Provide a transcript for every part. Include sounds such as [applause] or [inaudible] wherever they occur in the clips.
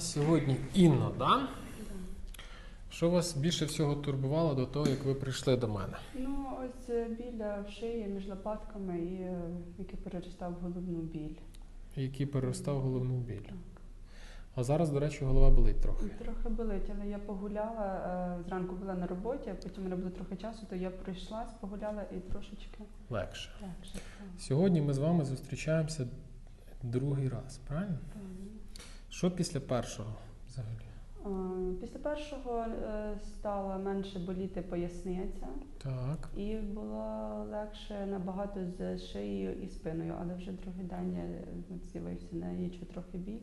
нас сьогодні Інна, да? Що вас більше всього турбувало до того, як ви прийшли до мене? Ну, ось е, біля в шиї між лопатками і е, який переростав в головну біль. Який переростав головну біль? Так. А зараз, до речі, голова болить трохи. Трохи болить, але я погуляла, е, зранку була на роботі, а потім у мене було трохи часу, то я прийшла, погуляла і трошечки Легше. легше. так. Сьогодні ми з вами зустрічаємося другий раз, правильно? Правильно. Що після першого взагалі? Е, Після першого е, стала менше боліти поясниця Так. і було легше набагато з шиєю і спиною, але вже другий день я, е, з'явився на нічого трохи біль.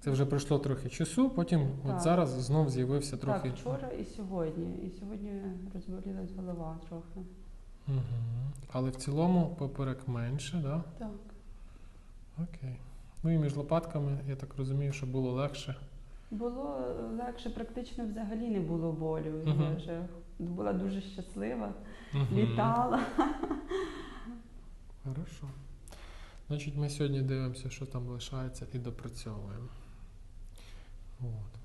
Це вже пройшло трохи часу, потім от зараз знов з'явився трохи. Так, вчора і сьогодні. І сьогодні розболілась голова трохи. Угу. Але в цілому поперек менше, да? Так. Окей. Ну і між лопатками, я так розумію, що було легше. Було легше, практично взагалі не було болю. Мгм. Я вже була дуже щаслива, Мгм. літала. Хорошо. Значить, ми сьогодні дивимося, що там лишається, і допрацьовуємо. От.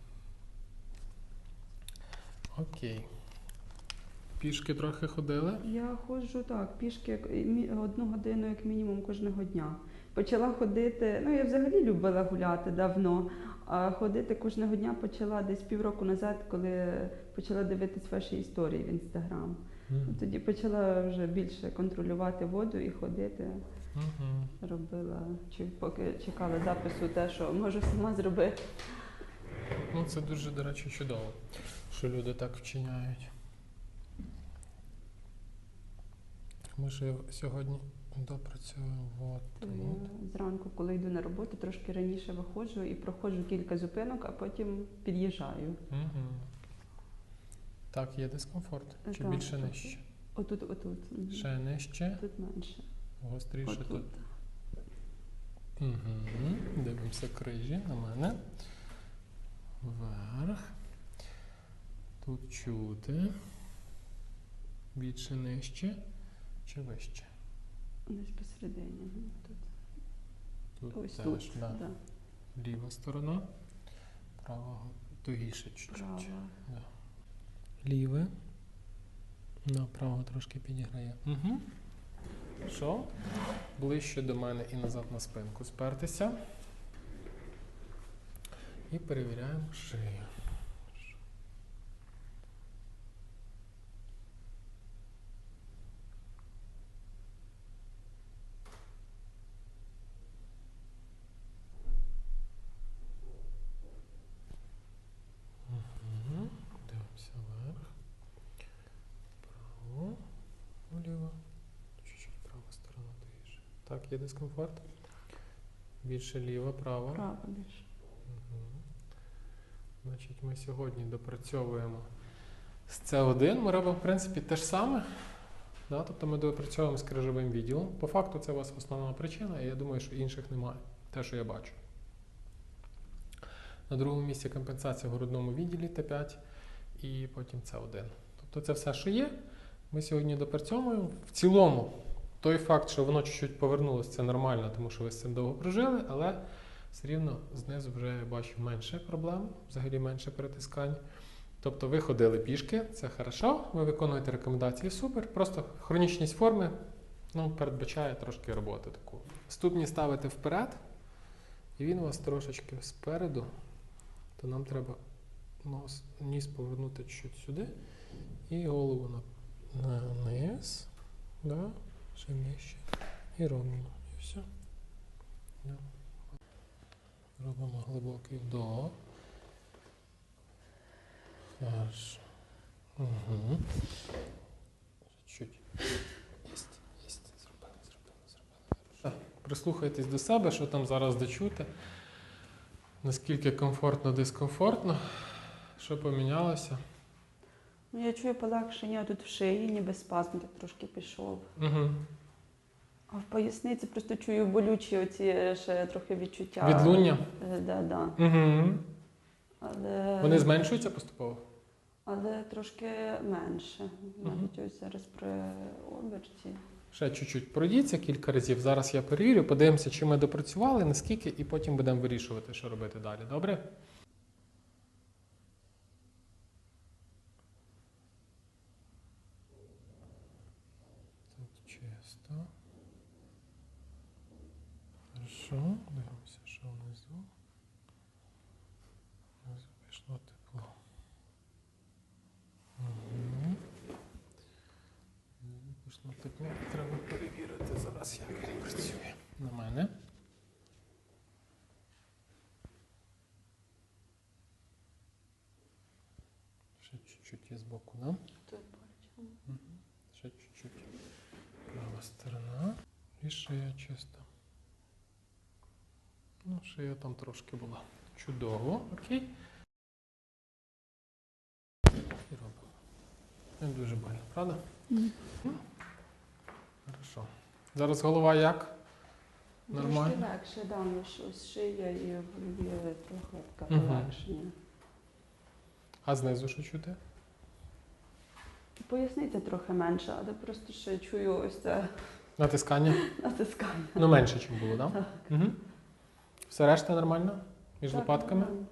Окей. Пішки трохи ходили. Я ходжу так, пішки одну годину, як мінімум, кожного дня. Почала ходити, ну я взагалі любила гуляти давно, а ходити кожного дня почала десь півроку назад, коли почала дивитись ваші історії в інстаграм. Мгм. Тоді почала вже більше контролювати воду і ходити. Мгм. Робила, чи поки чекала запису, те, що можу сама зробити. Ну, це дуже, до речі, чудово, що люди так вчиняють. Ми ж сьогодні допрацюємо. Зранку, коли йду на роботу, трошки раніше виходжу і проходжу кілька зупинок, а потім під'їжджаю. Угу. Так, є дискомфорт. Чи Так, більше так. нижче? Отут, отут. Ще нижче, Тут менше. гостріше Отут. тут. Угу. Дивимося крижі на мене. Вверх. Тут чути. Більше нижче чи вище? Десь посередині. Тут. Тут Ось теж, тут. да. Да. Ліва сторона. Права тугіше чуть-чуть. Права. Да. Ліве. Направо трошки підіграє. Угу. Що? Ближче до мене і назад на спинку спертися. І перевіряємо шию. Мгм. Дивимося вверх. Право. Вліво. Чуть-чуть права сторона тише. Так, є дискомфорт. Більше ліва, права. Права більше. Мгм. Значить, ми сьогодні допрацьовуємо з С1. Ми робимо, в принципі, те ж саме. Да? Тобто ми допрацьовуємо з крижовим відділом. По факту це у вас основна причина, і я думаю, що інших немає. Те, що я бачу. На другому місці компенсація в грудному відділі Т5 і потім С1. Тобто це все, що є. Ми сьогодні допрацьовуємо. В цілому, той факт, що воно чуть-чуть повернулося, це нормально, тому що ви з цим довго прожили, але все рівно знизу вже я бачу менше проблем, взагалі менше перетискань. Тобто ви ходили пішки, це хорошо, ви виконуєте рекомендації, супер. Просто хронічність форми ну, передбачає трошки роботи таку. Ступні ставите вперед, і він у вас трошечки спереду, то нам треба нос, ніс повернути чуть сюди і голову на, на низ, да, ще нижче. І ровно. І все. Робимо глибокий вдох. Хорошо. Угу. Чуть. Єсть, єсть. Зробили, зробили, зробили. Хорошо. Прислухайтесь до себе, що там зараз дочути. Наскільки комфортно, дискомфортно. Що помінялося? Ну, я чую полегшення тут в шиї, ніби спазм так трошки пішов. Угу. А в поясниці просто чую болючі оці е, ще трохи відчуття. Відлуння? Е, Да, да. Угу. Але, Вони зменшуються поступово? але трошки менше. Навіть ось зараз при оберті. Ще чуть-чуть пройдіться кілька разів. Зараз я перевірю, подивимося, чи ми допрацювали, наскільки, і потім будемо вирішувати, що робити далі. Добре? так. Хорошо, дивимося, що внизу. Внизу пішло тепло. Угу. Пішло тепло. Треба перевірити зараз, як він працює. На мене. Ще чуть-чуть є збоку, да? Тут поруч. Угу. І шия чиста. Ну, шия там трошки була. Чудово, окей. І робимо. Не дуже больно, правда? Мгм. Хорошо. Зараз голова як? Нормально? Трошки легше, да, ну, що ось шия і голові трохи таке Мгм. полегшення. А знизу що чути? Поясниця трохи менша, але просто ще чую ось це Натискання? натискання. Ну, менше, ніж було, так? Так. Угу. Все решта нормально? Між Так, лопатками? нормально.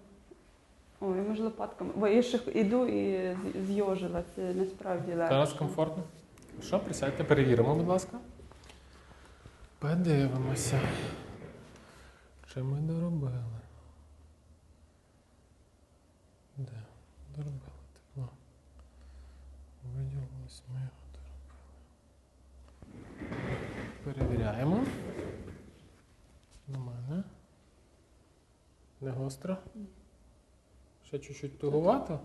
Ой, між лопатками. Бо я ще іду і з'йожила, це насправді легше. Зараз комфортно. Що, присядьте, перевіримо, будь ласка. Подивимося. Чи ми доробили? Де? Доробили тепло. Виділилось, ми його доробили. Перевіряємо. Мене. Не гостро. Ще чуть-чуть тугувато.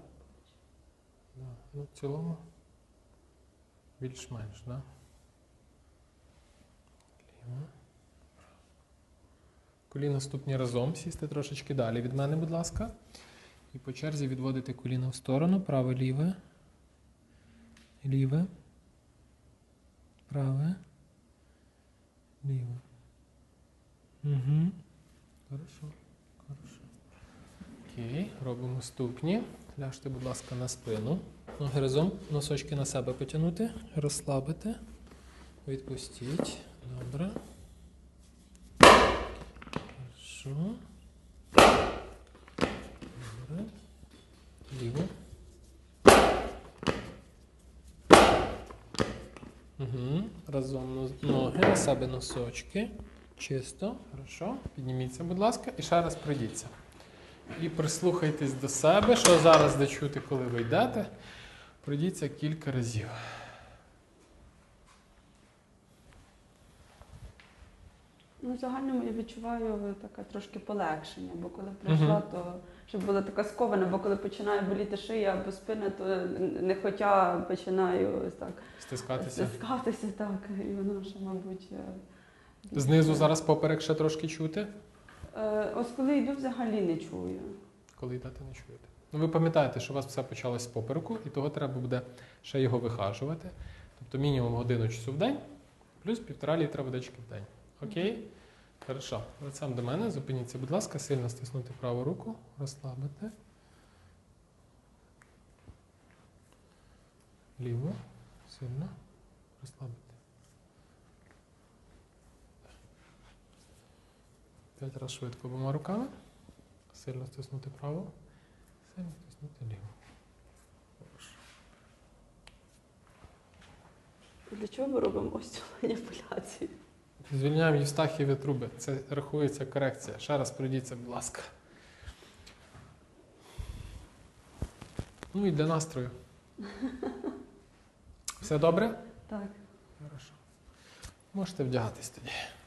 Да. Ну, в цілому. Більш-менш, да? Ліво. Коліна ступні разом, сісти трошечки далі від мене, будь ласка. І по черзі відводити коліна в сторону, праве, ліве. Ліве. Праве. Ліве. Угу. Хорошо. Хорошо. Окей, робимо ступні. Ляжте, будь ласка, на спину. Ноги разом, носочки на себе потягнути, розслабити. Відпустіть. Добре. Хорошо. Добре. Ліво. Угу. Разом ноги на себе носочки. Чисто. Хорошо. Підніміться, будь ласка, і ще раз пройдіться. І прислухайтесь до себе, що зараз де чути, коли ви йдете. Пройдіться кілька разів. Ну, в загальному я відчуваю таке трошки полегшення, бо коли прийшла, Мгм. то щоб була така скована, бо коли починає боліти шия або спина, то не хотя починаю ось так Стискатися. стискатися, так, і воно ще, мабуть. е, Знизу зараз поперек ще трошки чути. Е, Ось коли йду, взагалі не чую. Коли йдете, не чуєте. Ну, ви пам'ятаєте, що у вас все почалось з попереку, і того треба буде ще його вихажувати. Тобто мінімум годину часу в день, плюс півтора літра водички в день. Окей? Хорошо. Лицем до мене. Зупиніться, будь ласка, сильно стиснути праву руку, розслабити. Ліву. Сильно. Розслабити. П'ять разів швидко обома руками. Сильно стиснути праву. Сильно стиснути. Хорошо. Для чого ми робимо ось цю маніпуляцію? Звільняємо Євстахієві труби. Це рахується корекція. Ще раз пройдіться, будь ласка. Ну і для настрою. [laughs] Все добре? Так. Хорошо. Можете вдягатись тоді.